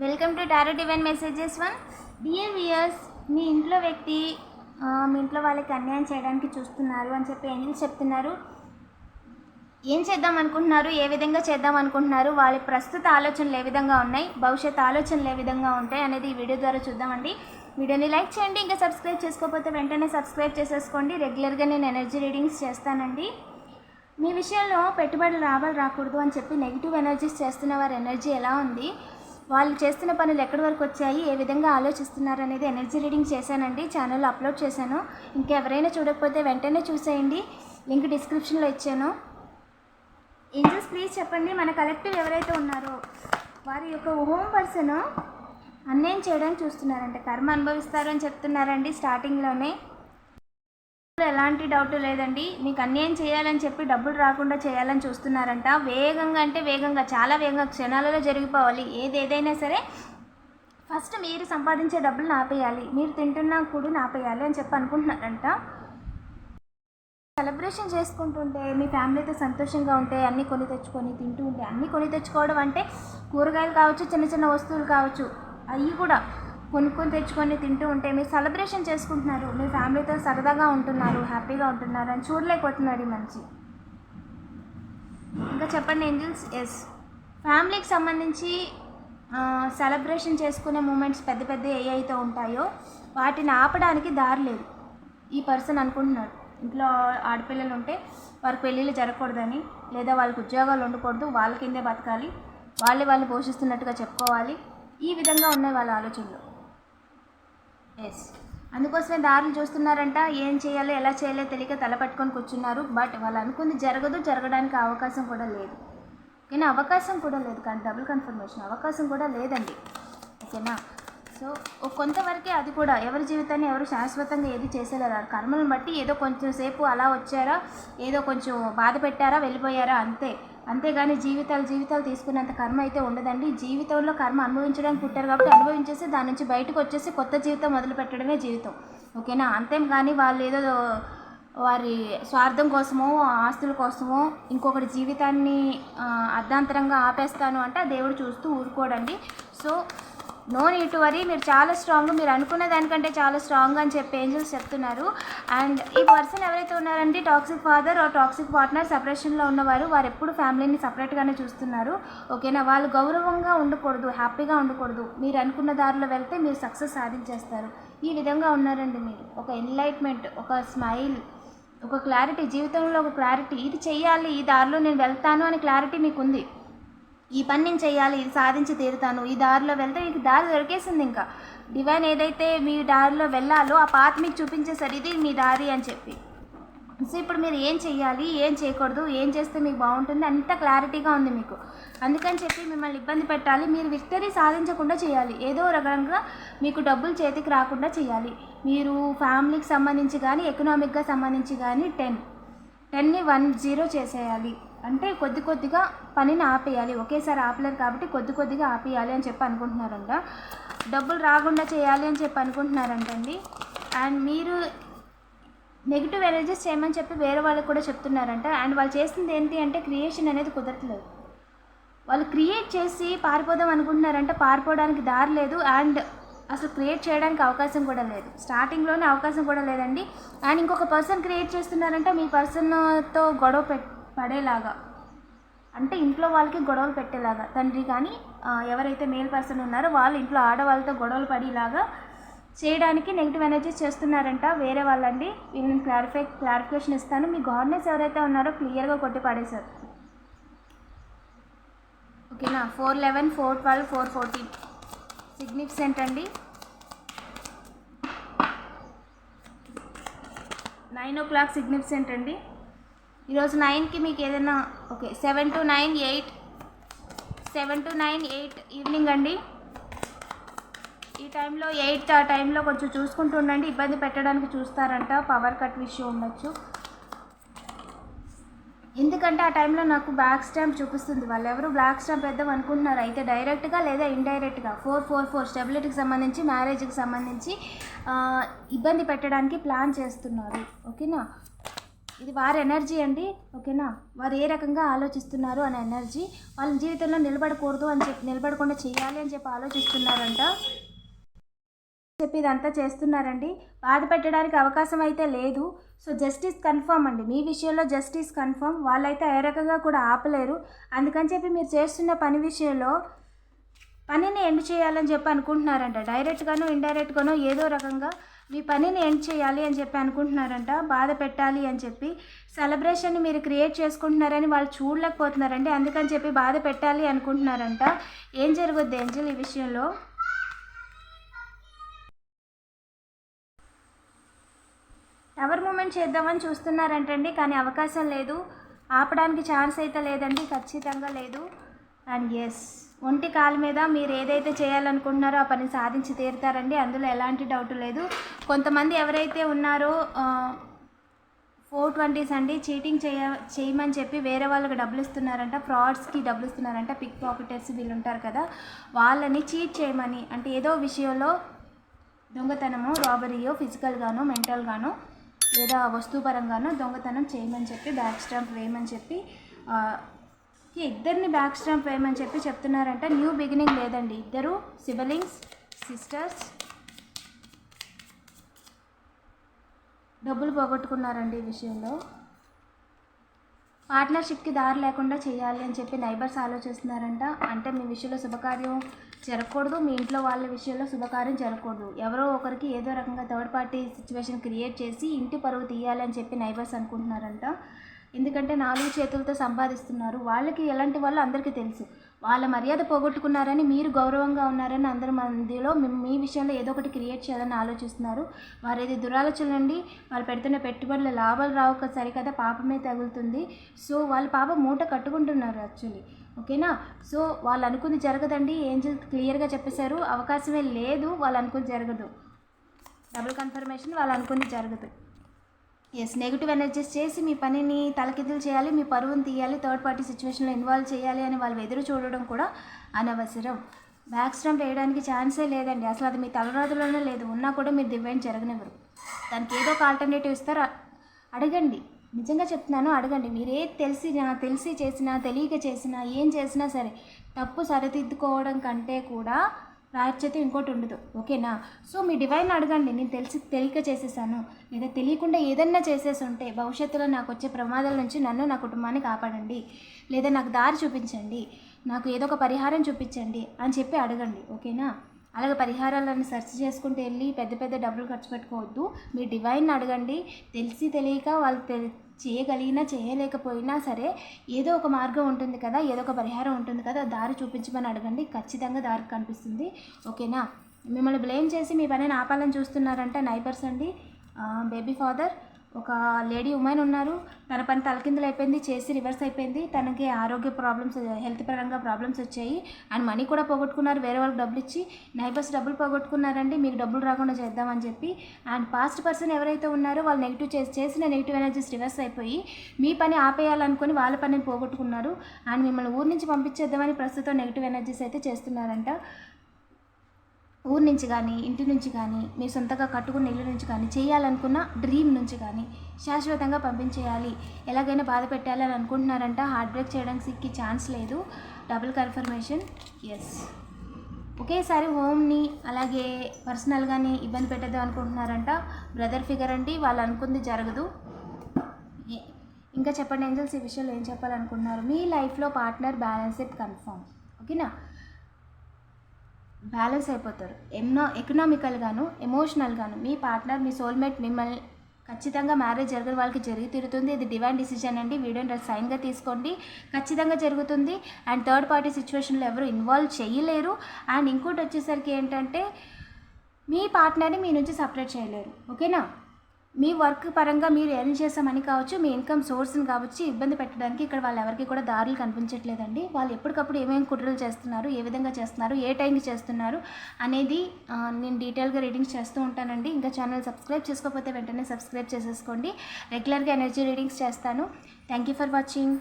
Welcome to tarot divine messages one dear viewers మీ ఇంట్లో వ్యక్తి మీ ఇంట్లో వాళ్ళకి అన్యాయం చేయడానికి చూస్తున్నారు అని చెప్పి ఏంజల్స్ చెప్తున్నారు. ఏం చేద్దాం అనుకుంటున్నారు? ఏ విధంగా చేద్దాం అనుకుంటున్నారు? వాళ్ళ ప్రస్తుత ఆలోచనలు ఏ విధంగా ఉన్నాయి? భవిష్యత్ ఆలోచనలు ఏ విధంగా ఉంటాయి అనేది ఈ వీడియో ద్వారా చూద్దామండి. వీడియోని లైక్ చేయండి ఇంకా సబ్స్క్రైబ్ చేసుకోకపోతే వెంటనే సబ్స్క్రైబ్ చేసేసుకోండి. రెగ్యులర్గా నేను ఎనర్జీ రీడింగ్స్ చేస్తానండి. మీ విషయంలో పెట్టుబడులు రావాలి రాకూడదు అని చెప్పి నెగిటివ్ ఎనర్జీస్ చేస్తున్న వారి ఎనర్జీ ఎలా ఉంది? వాళ్ళు చేస్తున్న పనులు ఎక్కడి వరకు వచ్చాయి ఏ విధంగా ఆలోచిస్తున్నారు అనేది ఎనర్జీ రీడింగ్ చేశానండి. ఛానల్లో అప్లోడ్ చేశాను. ఇంకెవరైనా చూడకపోతే వెంటనే చూసేయండి. లింక్ డిస్క్రిప్షన్లో ఇచ్చాను. ఏంజల్స్ ప్లీజ్ చెప్పండి మన కలెక్టివ్ ఎవరైతే ఉన్నారో వారి యొక్క హోమ్ పర్సన్ అన్యాయం చేయడానికి చూస్తున్నారంట. కర్మ అనుభవిస్తారని చెప్తున్నారండి స్టార్టింగ్లోనే. ఎలాంటి డౌట్ లేదండి. మీకు అన్యాయం చేయాలని చెప్పి డబ్బులు రాకుండా చేయాలని చూస్తున్నారంట. వేగంగా అంటే వేగంగా చాలా వేగంగా క్షణాలలో జరిగిపోవాలి. ఏది ఏదైనా సరే ఫస్ట్ మీరు సంపాదించే డబ్బులు ఆపేయాలి మీరు తింటున్న కూడా ఆపేయాలి అని చెప్పి అనుకుంటున్నారంట. సెలబ్రేషన్ చేసుకుంటుంటే మీ ఫ్యామిలీతో సంతోషంగా ఉంటే అన్నీ కొని తెచ్చుకొని తింటూ ఉంటే అన్నీ కొని తెచ్చుకోవడం అంటే కూరగాయలు కావచ్చు చిన్న చిన్న వస్తువులు కావచ్చు అవి కూడా కొనుక్కొని తెచ్చుకొని తింటూ ఉంటే మీరు సెలబ్రేషన్ చేసుకుంటున్నారు. మీ ఫ్యామిలీతో సరదాగా ఉంటున్నారు హ్యాపీగా ఉంటున్నారు అని చూడలేకపోతున్నారు ఈ మనిషి. ఇంకా చెప్పండి ఏంజల్స్? ఎస్ ఫ్యామిలీకి సంబంధించి సెలబ్రేషన్ చేసుకునే మూమెంట్స్ పెద్ద పెద్ద ఏ అయితే ఉంటాయో వాటిని ఆపడానికి దారి లేదు. ఈ పర్సన్ అనుకుంటున్నాడు. ఇంట్లో ఆడపిల్లలు ఉంటే వారికి పెళ్ళిళ్ళు జరగకూడదని లేదా వాళ్ళకి ఉద్యోగాలు ఉండకూడదు వాళ్ళ కిందే బతకాలి వాళ్ళే వాళ్ళు పోషిస్తున్నట్టుగా చెప్పుకోవాలి. ఈ విధంగా ఉన్నాయి వాళ్ళ ఆలోచనలు. ఎస్ అందుకోసమే దారులు చూస్తున్నారంట ఏం చేయాలో ఎలా చేయాలో తెలియక తల పట్టుకొని కూర్చున్నారు. బట్ వాళ్ళు అనుకుంది జరగదు జరగడానికి అవకాశం కూడా లేదు. కానీ అవకాశం కూడా లేదు కానీ డబుల్ కన్ఫర్మేషన్ అవకాశం కూడా లేదండి. ఓకేనా సో కొంతవరకే అది కూడా ఎవరి జీవితాన్ని ఎవరు శాశ్వతంగా ఏది చేసేలేరు కర్మలను బట్టి ఏదో కొంచెం సేపు అలా వచ్చారా ఏదో కొంచెం బాధ పెట్టారా వెళ్ళిపోయారా అంతే. అంతేగాని జీవితాలు జీవితాలు తీసుకున్నంత కర్మ అయితే ఉండదండి. జీవితంలో కర్మ అనుభవించడానికి పుట్టారు కాబట్టి అనుభవించేసి దాని నుంచి బయటకు వచ్చేసి కొత్త జీవితం మొదలు పెట్టడమే జీవితం. ఓకేనా? అంతేం కానీ వాళ్ళు ఏదో వారి స్వార్థం కోసమో ఆస్తుల కోసమో ఇంకొకటి జీవితాన్ని అర్ధాంతరంగా ఆపేస్తాను అంటే ఆ దేవుడు చూస్తూ ఊరుకోడండి. సో నో నీట్ వరీ మీరు చాలా స్ట్రాంగ్ మీరు అనుకున్న దానికంటే చాలా స్ట్రాంగ్ అని చెప్పి ఏంజల్స్ చెప్తున్నారు. అండ్ ఈ పర్సన్ ఎవరైతే ఉన్నారంటే toxic father or toxic partner సపరేషన్లో ఉన్నవారు వారు ఎప్పుడు ఫ్యామిలీని సపరేట్గానే చూస్తున్నారు. ఓకేనా? వాళ్ళు గౌరవంగా ఉండకూడదు హ్యాపీగా ఉండకూడదు. మీరు అనుకున్న దారిలో వెళ్తే మీరు సక్సెస్ సాధించేస్తారు. ఈ విధంగా ఉన్నారండి మీరు. ఒక ఎన్లైట్మెంట్ ఒక స్మైల్ ఒక క్లారిటీ జీవితంలో ఒక క్లారిటీ ఇది చెయ్యాలి ఈ దారిలో నేను వెళ్తాను అని క్లారిటీ మీకు ఉంది ఈ పని నేను చేయాలి ఇది సాధించి తీరుతాను. ఈ దారిలో వెళ్తే మీకు దారి దొరికేసింది ఇంకా. డివైన్ ఏదైతే మీ దారిలో వెళ్ళాలో ఆ పాత మీకు చూపించేసరి ఇది మీ దారి అని చెప్పి. సో ఇప్పుడు మీరు ఏం చేయాలి ఏం చేయకూడదు ఏం చేస్తే మీకు బాగుంటుంది అంత క్లారిటీగా ఉంది మీకు. అందుకని చెప్పి మిమ్మల్ని ఇబ్బంది పెట్టాలి. మీరు విక్టరీ సాధించకుండా చేయాలి. ఏదో రకంగా మీకు డబ్బులు చేతికి రాకుండా చేయాలి. మీరు ఫ్యామిలీకి సంబంధించి కానీ ఎకనామిక్గా సంబంధించి కానీ టెన్. టెన్ని వన్ జీరో చేసేయాలి. అంటే కొద్ది కొద్దిగా పనిని ఆపేయాలి. ఒకేసారి ఆపలేరు కాబట్టి కొద్ది కొద్దిగా ఆపేయాలి అని చెప్పి అనుకుంటున్నారంట. డబ్బులు రాకుండా చేయాలి అని చెప్పి అనుకుంటున్నారంటండి. అండ్ మీరు నెగిటివ్ ఎనర్జీస్ చేయమని చెప్పి వేరే వాళ్ళకి కూడా చెప్తున్నారంట. అండ్ వాళ్ళు చేసింది ఏంటి అంటే క్రియేషన్ అనేది కుదరట్లేదు. వాళ్ళు క్రియేట్ చేసి పారిపోదాం అనుకుంటున్నారంటే పారిపోవడానికి దారి లేదు. అండ్ అసలు క్రియేట్ చేయడానికి అవకాశం కూడా లేదు. స్టార్టింగ్లోనే అవకాశం కూడా లేదండి. అండ్ ఇంకొక పర్సన్ క్రియేట్ చేస్తున్నారంటే మీ పర్సన్తో గొడవ పెట్టి పడేలాగా. అంటే ఇంట్లో వాళ్ళకి గొడవలు పెట్టేలాగా. తండ్రి కానీ ఎవరైతే మేల్ పర్సన్ ఉన్నారో వాళ్ళు ఇంట్లో ఆడవాళ్ళతో గొడవలు పడేలాగా చేయడానికి నెగిటివ్ ఎనర్జీస్ చేస్తున్నారంట. వేరే వాళ్ళండి. వీళ్ళని క్లారిఫై క్లారిఫికేషన్ ఇస్తాను. మీ గవర్నెన్స్ ఎవరైతే ఉన్నారో క్లియర్గా కొట్టి పడేశారు. ఓకేనా? Four eleven four twelve four fourteen. Significant అండి. నైన్ ఓ క్లాక్ సిగ్నిఫికెంట్ అండి. ఈరోజు నైన్కి మీకు ఏదైనా okay seven two nine eight seven two nine eight evening అండి. ఈ టైంలో ఎయిట్ ఆ టైంలో కొంచెం చూసుకుంటూ ఉండండి. ఇబ్బంది పెట్టడానికి చూస్తారంట పవర్ కట్ విషయం ఉండొచ్చు. ఎందుకంటే ఆ టైంలో నాకు బ్యాక్ స్టాంప్ చూపిస్తుంది. వాళ్ళు ఎవరు బ్లాక్ స్టాంప్ వేద్దాం అనుకుంటున్నారు. అయితే డైరెక్ట్గా లేదా ఇండైరెక్ట్గా? Four four four. స్టెబిలిటీకి సంబంధించి మ్యారేజ్కి సంబంధించి ఇబ్బంది పెట్టడానికి ప్లాన్ చేస్తున్నారు. ఓకేనా? ఇది వారి ఎనర్జీ అండి ఓకేనా? వారు ఏ రకంగా ఆలోచిస్తున్నారు అనే ఎనర్జీ. వాళ్ళ జీవితంలో నిలబడకూడదు అని చెప్పి నిలబడకుండా చేయాలి అని చెప్పి ఆలోచిస్తున్నారంట. చెప్పి ఇదంతా చేస్తున్నారండి. బాధ పెట్టడానికి అవకాశం అయితే లేదు. సో జస్టిస్ కన్ఫర్మ్ అండి. మీ విషయంలో జస్టిస్ కన్ఫర్మ్. వాళ్ళైతే ఏ రకంగా కూడా ఆపలేరు. అందుకని చెప్పి మీరు చేస్తున్న పని విషయంలో పనిని ఎండ్ చేయాలని చెప్పి అనుకుంటున్నారంట. డైరెక్ట్గానో ఇండైరెక్ట్గానో ఏదో రకంగా మీ పనిని ఎండ్ చేయాలి అని చెప్పి అనుకుంటున్నారంట బాధ పెట్టాలి అని చెప్పి. సెలబ్రేషన్ని మీరు క్రియేట్ చేసుకుంటున్నారని వాళ్ళు చూడలేకపోతున్నారండి అందుకని చెప్పి బాధ పెట్టాలి అనుకుంటున్నారంట. ఏం జరుగుద్ది ఏంజల్ ఈ విషయంలో? ఎవరి మూమెంట్ చేద్దామని చూస్తున్నారంటండి కానీ అవకాశం లేదు. ఆపడానికి ఛాన్స్ అయితే లేదండి ఖచ్చితంగా లేదు. అండ్ ఎస్ ఒంటి కాలు మీద మీరు ఏదైతే చేయాలనుకుంటున్నారో ఆ పని సాధించి తీరుతారండి. అందులో ఎలాంటి డౌట్ లేదు. కొంతమంది ఎవరైతే ఉన్నారో ఫోర్ ట్వంటీస్ అండి చీటింగ్ చేయ చేయమని చెప్పి వేరే వాళ్ళకి డబ్బులు ఇస్తున్నారంట ఫ్రాడ్స్కి డబ్బులు ఇస్తున్నారంట పిక్ పాకెటర్స్ వీళ్ళు ఉంటారు కదా వాళ్ళని చీట్ చేయమని అంటే ఏదో విషయంలో దొంగతనము రాబరీయో ఫిజికల్గానో మెంటల్గానో లేదా వస్తుపరంగానో దొంగతనం చేయమని చెప్పి బ్యాక్ స్టాంప్ వేయమని చెప్పి ఇద్దరిని బ్యాక్ స్టాంప్ వేయమని చెప్పి చెప్తున్నారంట. న్యూ బిగినింగ్ లేదండి. ఇద్దరు సిబలింగ్స్ సిస్టర్స్ డబ్బులు పోగొట్టుకున్నారండి ఈ విషయంలో. పార్ట్నర్షిప్కి దారి లేకుండా చేయాలి అని చెప్పి నైబర్స్ ఆలోచిస్తున్నారంట. అంటే మీ విషయంలో శుభకార్యం జరగకూడదు మీ ఇంట్లో వాళ్ళ విషయంలో శుభకార్యం జరగకూడదు. ఎవరో ఒకరికి ఏదో రకంగా థర్డ్ పార్టీ సిచ్యువేషన్ క్రియేట్ చేసి ఇంటి పరువు తీయాలి అని చెప్పి నైబర్స్ అనుకుంటున్నారంట. ఎందుకంటే నాలుగు చేతులతో సంపాదిస్తున్నారు. వాళ్ళకి ఎలాంటి వాళ్ళు అందరికీ తెలుసు. వాళ్ళ మర్యాద పోగొట్టుకున్నారని మీరు గౌరవంగా ఉన్నారని అందరి మందిలో మీ- విషయంలో ఏదో ఒకటి క్రియేట్ చేయాలని ఆలోచిస్తున్నారు. వారేది దురాలోచన నుండి వాళ్ళు పెడుతున్న పెట్టుబడుల లాభాలు రావు సరికదా పాపమే తగులుతుంది. సో వాళ్ళు పాపం మూట కట్టుకుంటున్నారు యాక్చువల్లీ. ఓకేనా? సో వాళ్ళు అనుకుంది జరగదండి. ఏంజల్ క్లియర్గా చెప్పేశారు. అవకాశమే లేదు. వాళ్ళు అనుకుంది జరగదు. డబుల్ కన్ఫర్మేషన్ వాళ్ళు అనుకుంది జరగదు. ఎస్ నెగిటివ్ ఎనర్జీస్ చేసి మీ పనిని తలకిదులు చేయాలి మీ పరువును తీయాలి థర్డ్ పార్టీ సిచ్యువేషన్లో ఇన్వాల్వ్ చేయాలి అని వాళ్ళు ఎదురు చూడడం కూడా అనవసరం. బ్యాక్ స్టాంప్ వేయడానికి ఛాన్సే లేదండి. అసలు అది మీ తలరాదులోనే లేదు. ఉన్నా కూడా మీరు దివ్యం జరగనివ్వరు. దానికి ఏదో ఒక ఆల్టర్నేటివ్ ఇస్తారో. అడగండి. నిజంగా చెప్తున్నాను అడగండి. మీరేది తెలిసినా తెలిసి చేసినా తెలియక చేసినా ఏం చేసినా సరే తప్పు సరిదిద్దుకోవడం కంటే కూడా ప్రాయశ్చితం ఇంకోటి ఉండదు. ఓకేనా? సో మీ డివైన్ అడగండి. నేను తెలిసి తెలియక చేసేసాను. లేదా తెలియకుండా ఏదన్నా చేసేసి ఉంటే భవిష్యత్తులో నాకు వచ్చే ప్రమాదాల నుంచి నన్ను నా కుటుంబాన్ని కాపాడండి. లేదా నాకు దారి చూపించండి. నాకు ఏదో ఒక పరిహారం చూపించండి అని చెప్పి అడగండి. ఓకేనా? అలాగే పరిహారాలను సెర్చ్ చేసుకుంటూ వెళ్ళి పెద్ద పెద్ద డబ్బులు ఖర్చు పెట్టుకోవద్దు. మీ డివైన్ అడగండి. తెలిసి తెలియక వాళ్ళు తెలి చేయగలిగినా చేయలేకపోయినా సరే ఏదో ఒక మార్గం ఉంటుంది కదా ఏదో ఒక పరిహారం ఉంటుంది కదా దారి చూపించమని అడగండి. ఖచ్చితంగా దారి కనిపిస్తుంది. ఓకేనా? మిమ్మల్ని బ్లేమ్ చేసి మీ పనిని ఆపాలని చూస్తున్నారంటే నైబర్స్ అండి. బేబీ ఫాదర్ ఒక లేడీ ఉమెన్ ఉన్నారు. తన పని తలకిందులు అయిపోయింది చేసి రివర్స్ అయిపోయింది. తనకి ఆరోగ్య ప్రాబ్లమ్స్ హెల్త్ పరంగా ప్రాబ్లమ్స్ వచ్చాయి. అండ్ మనీ కూడా పోగొట్టుకున్నారు. వేరే వాళ్ళకి డబ్బులు ఇచ్చి నైబర్స్ డబ్బులు పోగొట్టుకున్నారండి మీకు డబ్బులు రాకుండా చేద్దామని చెప్పి. అండ్ పాస్ట్ పర్సన్ ఎవరైతే ఉన్నారో వాళ్ళు నెగిటివ్ చేసి చేసిన నెగిటివ్ ఎనర్జీస్ రివర్స్ అయిపోయి మీ పని ఆపేయాలనుకుని వాళ్ళ పనిని పోగొట్టుకున్నారు. అండ్ మిమ్మల్ని ఊరి నుంచి పంపించేద్దామని ప్రస్తుతం నెగిటివ్ ఎనర్జీస్ అయితే చేస్తున్నారంట. ఊరి నుంచి కానీ ఇంటి నుంచి కానీ మీ సొంతగా కట్టుకున్న ఇల్లు నుంచి కానీ చేయాలనుకున్న డ్రీమ్ నుంచి కానీ శాశ్వతంగా పంపించేయాలి. ఎలాగైనా బాధ పెట్టాలి అని అనుకుంటున్నారంట. హార్ట్ బ్రేక్ చేయడానికి ఛాన్స్ లేదు. డబుల్ కన్ఫర్మేషన్ ఎస్ ఒకేసారి హోమ్ని అలాగే పర్సనల్గానే ఇబ్బంది పెట్టద్దాం అనుకుంటున్నారంట. బ్రదర్ ఫిగర్ అండి వాళ్ళు అనుకుంది జరగదు. ఏ- ఇంకా చెప్పండి ఏంజల్స్ ఈ విషయంలో ఏం చెప్పాలనుకుంటున్నారు? మీ లైఫ్లో పార్ట్నర్ బ్యాలెన్స్ ఇట్ కన్ఫర్మ్ ఓకేనా? బ్యాలెన్స్ అయిపోతారు. ఎన్నో ఎకనామికల్గాను ఎమోషనల్గాను మీ పార్ట్నర్ మీ సోల్మేట్ మిమ్మల్ని ఖచ్చితంగా మ్యారేజ్ జరగని వాళ్ళకి జరిగి తీరుతుంది. ఇది డివైన్ డిసిజన్ అండి. వీడియోని సైన్గా తీసుకోండి. ఖచ్చితంగా జరుగుతుంది. అండ్ థర్డ్ పార్టీ సిచ్యువేషన్లో ఎవరు ఇన్వాల్వ్ చేయలేరు. అండ్ ఇంకోటి వచ్చేసరికి ఏంటంటే మీ పార్ట్నర్ని మీ నుంచి సపరేట్ చేయలేరు. ఓకేనా? మీ వర్క్ పరంగా మీరు ఎర్న్ చేసామని కావచ్చు మీ ఇన్కమ్ సోర్స్ని కావచ్చు ఇబ్బంది పెట్టడానికి ఇక్కడ వాళ్ళు ఎవరికి కూడా దారులు కనిపించట్లేదండి. వాళ్ళు ఎప్పటికప్పుడు ఏమేమి కుట్రలు చేస్తున్నారు ఏ విధంగా చేస్తున్నారు ఏ టైంకి చేస్తున్నారు అనేది నేను డీటెయిల్గా రీడింగ్స్ చేస్తూ ఉంటానండి. ఇంకా ఛానల్ సబ్స్క్రైబ్ చేసుకోకపోతే వెంటనే సబ్స్క్రైబ్ చేసేసుకోండి. రెగ్యులర్గా ఎనర్జీ రీడింగ్స్ చేస్తాను. Thank you for watching.